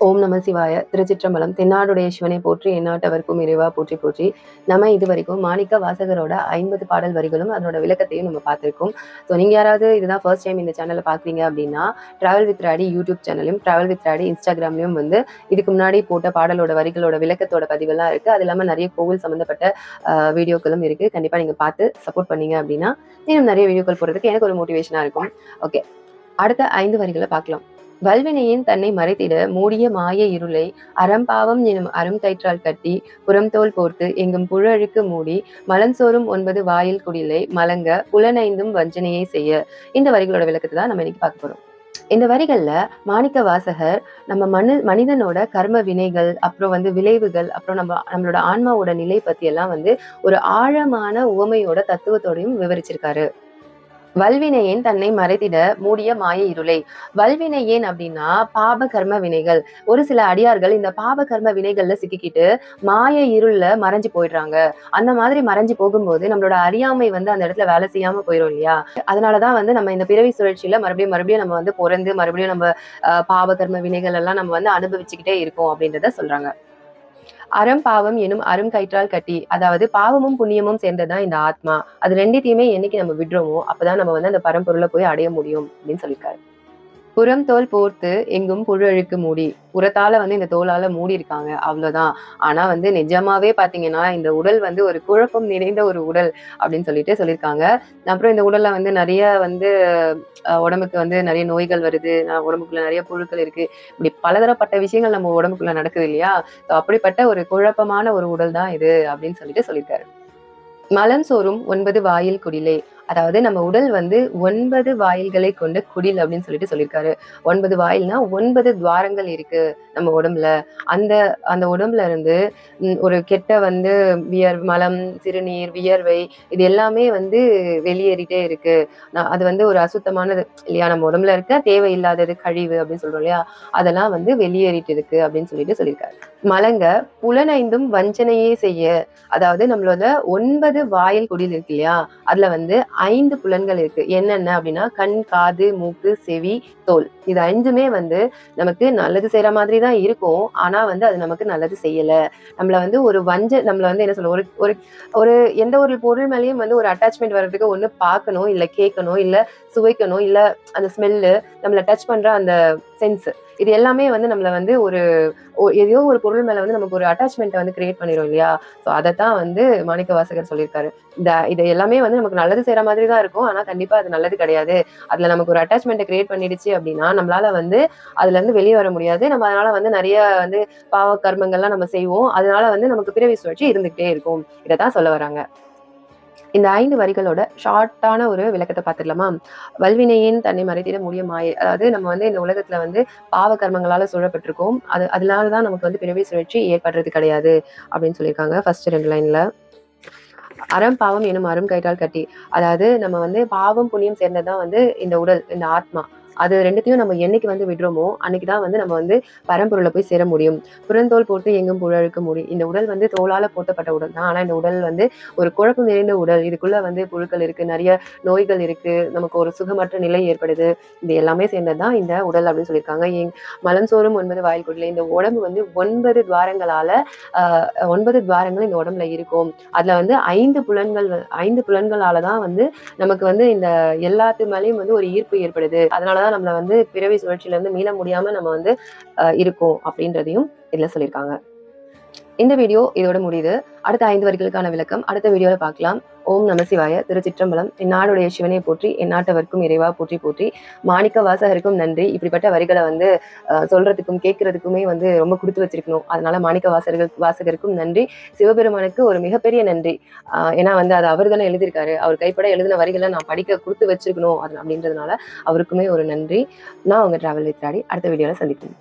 ஓம் நம சிவாய. திருச்சிற்றம்பலம் தென்னாடுடைய சிவனை போற்றி எந்நாட்டவர்க்கும் இறைவா போற்றி போற்றி. நம்ம இது வரைக்கும் மாணிக்க வாசகரோட ஐம்பது பாடல் வரிகளும் அதனோட விளக்கத்தையும் நம்ம பார்த்துருக்கோம். ஸோ நீங்க யாராவது இதுதான் ஃபர்ஸ்ட் டைம் இந்த சேனலை பார்க்குறீங்க அப்படின்னா ட்ராவல் வித் ராடி யூடியூப் சேனலையும் ட்ராவல் வித் ராடி இன்ஸ்டாகிராம்லையும் வந்து இதுக்கு முன்னாடி போட்ட பாடலோட வரிகளோட விளக்கத்தோட பதிவெல்லாம் இருக்கு. அது இல்லாமல் நிறைய கோவில் சம்மந்தப்பட்ட ஆஹ், வீடியோக்களும் இருக்கு. கண்டிப்பா நீங்க பார்த்து சப்போர்ட் பண்ணீங்க அப்படின்னா இன்னும் நிறைய வீடியோக்கள் போடுறதுக்கு எனக்கு ஒரு மோட்டிவேஷனா இருக்கும். ஓகே அடுத்த ஐந்து வரிகளை பார்க்கலாம். வல்வினையின் தன்னை மறைத்திட மூடிய மாய இருளை அறம்பாவம் எனும் அரும் கயிற்றால் கட்டி புறம்தோல் போர்த்து எங்கும் புழழுக்கு மூடி மலன்சோறும் ஒன்பது வாயில் குடிலை மலங்க புலனைந்தும் வஞ்சனையை செய்ய. இந்த வரிகளோட விளக்கத்தை தான் நம்ம இன்னைக்கு பார்க்க போறோம். இந்த வரிகள்ல மாணிக்க வாசகர் நம்ம மனு மனிதனோட கர்ம வினைகள் அப்புறம் வந்து விளைவுகள் அப்புறம் நம்ம நம்மளோட ஆன்மாவோட நிலை பத்தி எல்லாம் வந்து ஒரு ஆழமான உவமையோட தத்துவத்தோடையும் விவரிச்சிருக்காரு. வல்வினையேன் தன்னை மறைத்திட மூடிய மாய இருளை. வல்வினை ஏன் அப்படின்னா பாப கர்ம வினைகள். ஒரு சில அடியார்கள் இந்த பாப கர்ம வினைகள்ல சிக்கிக்கிட்டு மாய இருள்ல மறைஞ்சு போயிடுறாங்க. அந்த மாதிரி மறைஞ்சு போகும்போது நம்மளோட அறியாமை வந்து அந்த இடத்துல வேலை செய்யாம போயிடும் இல்லையா? அதனாலதான் வந்து நம்ம இந்த பிறவி சுழற்சியில மறுபடியும் மறுபடியும் நம்ம வந்து பிறந்து மறுபடியும் நம்ம பாப கர்ம வினைகள் எல்லாம் நம்ம வந்து அனுபவிச்சுக்கிட்டே இருக்கோம் அப்படின்றத சொல்றாங்க. அறம் பாவம் எனும் அரும் கயிற்றால் கட்டி அதாவது பாவமும் புண்ணியமும் சேர்ந்ததுதான் இந்த ஆத்மா. அது ரெண்டுத்தையுமே என்னைக்கு நம்ம விடுறோமோ அப்பதான் நம்ம வந்து அந்த பரம்பொருளை போய் அடைய முடியும் அப்படின்னு சொல்லியிருக்காரு. புறம் தோல் போர்த்து எங்கும் புழழுக்கு மூடி. புறத்தால வந்து இந்த தோலால மூடி இருக்காங்க அவ்வளவுதான். ஆனா வந்து நிஜமாவே பாத்தீங்கன்னா இந்த உடல் வந்து ஒரு குழப்பம் நிறைந்த ஒரு உடல் அப்படின்னு சொல்லிட்டு சொல்லியிருக்காங்க. அப்புறம் இந்த உடல்ல வந்து நிறைய வந்து உடம்புக்கு வந்து நிறைய நோய்கள் வருது. உடம்புக்குள்ள நிறைய புழுக்கள் இருக்கு. இப்படி பலதரப்பட்ட விஷயங்கள் நம்ம உடம்புக்குள்ள நடக்குது இல்லையா? அப்படிப்பட்ட ஒரு குழப்பமான ஒரு உடல் தான் இது அப்படின்னு சொல்லிட்டு சொல்லியிருக்காரு. மலம் சோறும் ஒன்பது வாயில் குடிலே. அதாவது நம்ம உடல் வந்து ஒன்பது வாயில்களை கொண்ட குடில் அப்படின்னு சொல்லிட்டு சொல்லியிருக்காரு. ஒன்பது வாயில்னா ஒன்பது துவாரங்கள் இருக்கு நம்ம உடம்புல. அந்த அந்த உடம்புல இருந்து ஒரு கெட்ட வந்து வியர் மலம் சிறுநீர் வியர்வை இது எல்லாமே வந்து வெளியேறிட்டே இருக்கு. நான் அது வந்து ஒரு அசுத்தமானது இல்லையா? நம்ம உடம்புல இருக்க தேவையில்லாதது கழிவு அப்படின்னு சொல்றோம் இல்லையா? அதெல்லாம் வந்து வெளியேறிட்டு இருக்கு அப்படின்னு சொல்லிட்டு சொல்லியிருக்காரு. மலங்க புலனைந்தும் வஞ்சனையே செய்ய. அதாவது நம்மளோட ஒன்பது வாயில் குடில் இருக்கு இல்லையா அதுல வந்து ஐந்து புலன்கள் இருக்கு. என்னென்ன அப்படின்னா கண் காது மூக்கு செவி தோல். இது அஞ்சுமே வந்து நமக்கு நல்லது செய்யற மாதிரி தான் இருக்கும். ஆனா வந்து அது நமக்கு நல்லது செய்யல. நம்மள வந்து ஒரு வஞ்ச நம்மள வந்து என்ன சொல்ல ஒரு ஒரு ஒரு எந்த ஒரு பொருள் மேலேயும் வந்து ஒரு அட்டாச்மெண்ட் வர்றதுக்கு ஒன்று பார்க்கணும் இல்லை கேட்கணும் இல்லை சுவைக்கணும் இல்லை அந்த ஸ்மெல்லு நம்மளை டச் பண்ற அந்த சென்ஸ் இது எல்லாமே வந்து நம்மள வந்து ஒரு ஒ- எதையோ ஒரு பொருள் மேல வந்து நமக்கு ஒரு அட்டாச்மெண்ட்டை வந்து கிரியேட் பண்ணிடும் இல்லையா? ஸோ அதைத்தான் வந்து மாணிக்க வாசகர் சொல்லியிருக்காரு. இந்த இது எல்லாமே வந்து நமக்கு நல்லது செய்யற மாதிரி தான் இருக்கும். ஆனா கண்டிப்பா அது நல்லது கிடையாது. அதுல நமக்கு ஒரு அட்டாச்மெண்ட்டை கிரியேட் பண்ணிடுச்சு அப்படின்னா நம்மளால வந்து அதுல இருந்து வெளியே வர முடியாது. நம்ம அதனால வந்து நிறைய வந்து பாவ கர்மங்கள்லாம் நம்ம செய்வோம். அதனால வந்து நமக்கு பிறவி சுழற்சி இருந்துகிட்டே இருக்கும். இதை தான் சொல்ல வராங்க. இந்த ஐந்து வரிகளோட ஷார்ட்டான ஒரு விளக்கத்தை பார்த்துடலாமா? வல்வினையின் தன்னை மறைத்திட முடிய அதாவது நம்ம வந்து இந்த உலகத்துல வந்து பாவ கர்மங்களால சூழப்பட்டிருக்கோம். அது அதனால தான் நமக்கு வந்து பிறவி சுழற்சி ஏற்படுறது கிடையாது அப்படின்னு சொல்லியிருக்காங்க ஃபர்ஸ்ட் ரெண்டு லைன்ல அறம் பாவம் எனும் அரும் கைட்டால் கட்டி அதாவது நம்ம வந்து பாவம் புண்ணியம் சேர்ந்ததுதான் வந்து இந்த உடல் இந்த ஆத்மா. அது ரெண்டுத்தையும் நம்ம என்னைக்கு வந்து விடுறோமோ அன்னைக்கு தான் வந்து நம்ம வந்து பரம்பொருளை போய் சேர முடியும். புறந்தோல் போட்டு எங்கும் புழழுக்க முடியும். இந்த உடல் வந்து தோலால போட்டப்பட்ட உடல் தான். ஆனா இந்த உடல் வந்து ஒரு குழப்பம் நிறைந்த உடல். இதுக்குள்ள வந்து புழுக்கள் இருக்கு நிறைய நோய்கள் இருக்கு. நமக்கு ஒரு சுகமற்ற நிலை ஏற்படுது. இது எல்லாமே சேர்ந்தது தான் இந்த உடல் அப்படின்னு சொல்லியிருக்காங்க. எங் மலம் சோறும் ஒன்பது வாயில் குடில. இந்த உடம்பு வந்து ஒன்பது துவாரங்களால ஆஹ் ஒன்பது துவாரங்கள் இந்த உடம்புல இருக்கும். அதுல வந்து ஐந்து புலன்கள் ஐந்து புலன்களால தான் வந்து நமக்கு வந்து இந்த எல்லாத்து மேலேயும் வந்து ஒரு ஈர்ப்பு ஏற்படுது. தான் நம்மளை வந்து பிறவி சுழற்சியில இருந்து மீள முடியாம நம்ம வந்து ஆஹ் இருக்கோம் அப்படின்றதையும் இதுல சொல்லியிருக்காங்க. இந்த வீடியோ இதோட முடியுது. அடுத்த ஐந்து வரிகளுக்கான விளக்கம். அடுத்த வீடியோல பார்க்கலாம். ஓம் நம சிவாய. திருச்சிற்றம்பலம். என்னாடுடைய சிவனை போற்றி எந்நாட்டவர்க்கும் இறைவா போற்றி போற்றி மாணிக்க வாசகருக்கும் நன்றி. இப்படிப்பட்ட வரிகளை வந்து சொல்றதுக்கும் கேட்கறதுக்குமே வந்து ரொம்ப கொடுத்து வச்சிருக்கணும். அதனால மாணிக்க வாசகர்கள் வாசகருக்கும் நன்றி. சிவபெருமானுக்கு ஒரு மிகப்பெரிய நன்றி. ஏன்னா வந்து அது அவர் தானே எழுதியிருக்காரு. அவர் கைப்பட எழுதின வரிகளை நான் படிக்க கொடுத்து வச்சிருக்கணும். அது அப்படின்றதுனால அவருக்குமே ஒரு நன்றி. நான் உங்க டிராவல் வித்ராடி அடுத்த வீடியோவில் சந்திப்போம்.